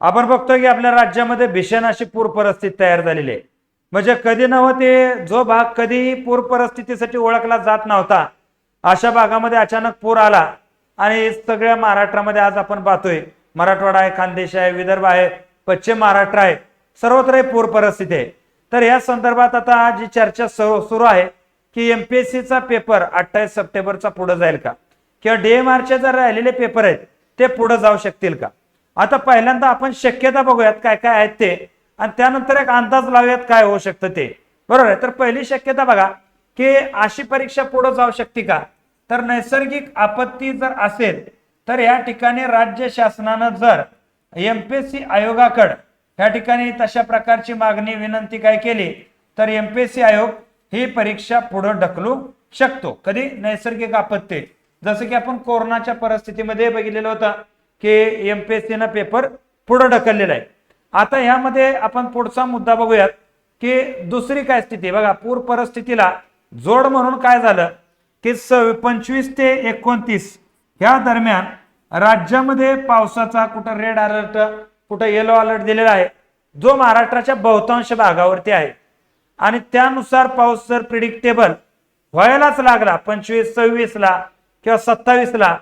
आपण बघतोय की आपल्या राज्यामध्ये भीषण अशी पूर परिस्थिती तयार झालेली आहे. म्हणजे कधी नव्हते जो भाग कधी पूर परिस्थितीसाठी ओळखला जात नव्हता अशा भागामध्ये अचानक पूर आला आणि सगळ्या महाराष्ट्रामध्ये आज आपण पाहतोय. मराठवाडा आहे खानदेश आहे विदर्भ आहे पश्चिम महाराष्ट्र आहे सर्वत्र पूर परिस्थिती आहे. तर या संदर्भात आता जी चर्चा सुरू आहे की एमपीएससीचा पेपर अठ्ठावीस सप्टेंबरचा पुढे जाईल का? किंवा डीएमआरचे जर राहिलेले पेपर आहेत ते पुढे जाऊ शकतील का? आता पहिल्यांदा आपण शक्यता बघूयात काय काय आहेत ते. आणि त्यानंतर एक अंदाज लावूयात काय होऊ शकतं ते. बरोबर आहे? तर पहिली शक्यता बघा की अशी परीक्षा पुढे जाऊ शकते का? तर नैसर्गिक आपत्ती जर असेल तर या ठिकाणी राज्य शासनानं जर एमपीएससी आयोगाकडे या ठिकाणी तशा प्रकारची मागणी विनंती काय केली तर एमपीएससी आयोग ही परीक्षा पुढे ढकलू शकतो. कधी? नैसर्गिक आपत्ती. जसं की आपण कोरोनाच्या परिस्थितीमध्ये बघितलेलं होतं. की एमपीएससीनं पेपर पुढं ढकललेला आहे. आता ह्यामध्ये आपण पुढचा मुद्दा बघूयात की दुसरी काय स्थिती बघा पूर परिस्थितीला जोड म्हणून काय झालं? की स पंचवीस ते एकोणतीस ह्या दरम्यान राज्यामध्ये पावसाचा कुठं रेड अलर्ट कुठं येलो अलर्ट दिलेला आहे जो महाराष्ट्राच्या बहुतांश भागावरती आहे. आणि त्यानुसार पाऊस जर प्रिडिक्टेबल व्हायलाच लागला पंचवीस सव्वीसला किंवा सत्तावीसला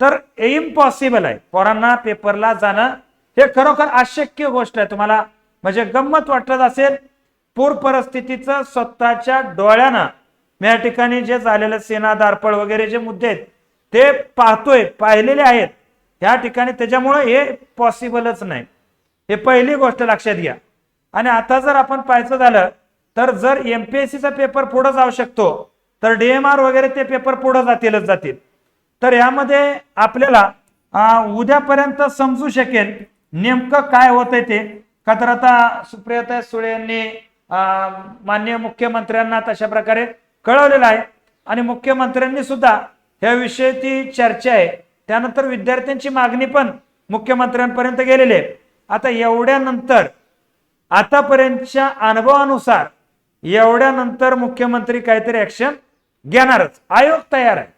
तर इम्पॉसिबल आहे. पोरांना पेपरला जाणं हे खरोखर अशक्य गोष्ट आहे. तुम्हाला म्हणजे गंमत वाटत असेल पूर परिस्थितीचं स्वतःच्या डोळ्यानं मी या ठिकाणी जे झालेलं सेना दारपळ वगैरे जे मुद्दे आहेत ते पाहतोय पाहिलेले आहेत. त्या ठिकाणी त्याच्यामुळे हे पॉसिबलच नाही. हे पहिली गोष्ट लक्षात घ्या. आणि आता जर आपण पाहायचं झालं तर जर एमपीएससीचा पेपर पुढे जाऊ शकतो तर डीएमआर वगैरे ते पेपर पुढे जातीलच जातील. तर यामध्ये आपल्याला उद्यापर्यंत समजू शकेल नेमकं काय होतंय ते. का तर आता सुप्रियता सुळे यांनी माननीय मुख्यमंत्र्यांना तशा प्रकारे कळवलेलं आहे. आणि मुख्यमंत्र्यांनी सुद्धा ह्या विषयी ती चर्चा आहे. त्यानंतर विद्यार्थ्यांची मागणी पण मुख्यमंत्र्यांपर्यंत गेलेली आहे. आता एवढ्यानंतर आतापर्यंतच्या अनुभवानुसार एवढ्यानंतर मुख्यमंत्री काहीतरी ऍक्शन घेणारच. आयोग तयार आहे.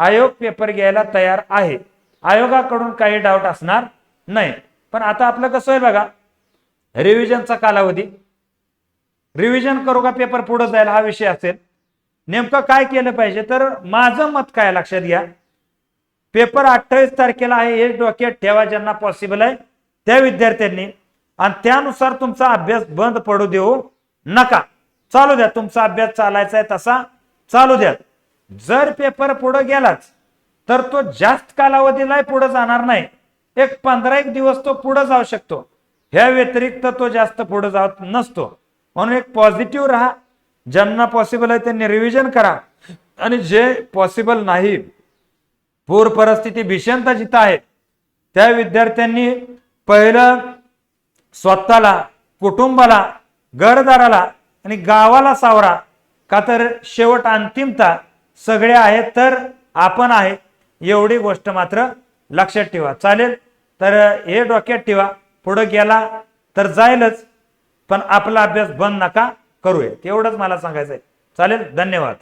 आयोग पेपर घ्यायला तयार आहे. आयोगाकडून काही डाऊट असणार नाही. पण आता आपलं कसं आहे बघा? रिव्हिजनचा कालावधी. रिव्हिजन करू का पेपर पुढे जाईल हा विषय असेल. नेमकं काय केलं पाहिजे? तर माझं मत काय लक्षात घ्या. पेपर अठ्ठावीस तारखेला आहे हे डोक्यात ठेवा ज्यांना पॉसिबल आहे त्या विद्यार्थ्यांनी. आणि त्यानुसार तुमचा अभ्यास बंद पडू देऊ नका. चालू द्या. तुमचा अभ्यास चालायचा आहे तसा. चालू द्या. जर पेपर पुढे गेलाच तर तो जास्त कालावधीला पुढे जाणार नाही. एक पंधरा एक दिवस तो पुढे जाऊ शकतो. ह्या व्यतिरिक्त तो जास्त पुढे जात नसतो. म्हणून एक पॉझिटिव्ह राहा. ज्यांना पॉसिबल आहे त्यांनी रिव्हिजन करा. आणि जे पॉसिबल नाही पूर परिस्थिती भीषणता जिथं आहे त्या विद्यार्थ्यांनी पहिलं स्वतःला कुटुंबाला घरदाराला आणि गावाला सावरा का तर शेवट अंतिमता सगळे आहेत तर आपण आहे. एवढी गोष्ट मात्र लक्षात ठेवा. चालेल? तर हे डोक्यात ठेवा. पुढं गेला तर जाईलच. पण आपला अभ्यास बंद नका. करूया. एवढंच मला सांगायचं आहे चालेल? धन्यवाद.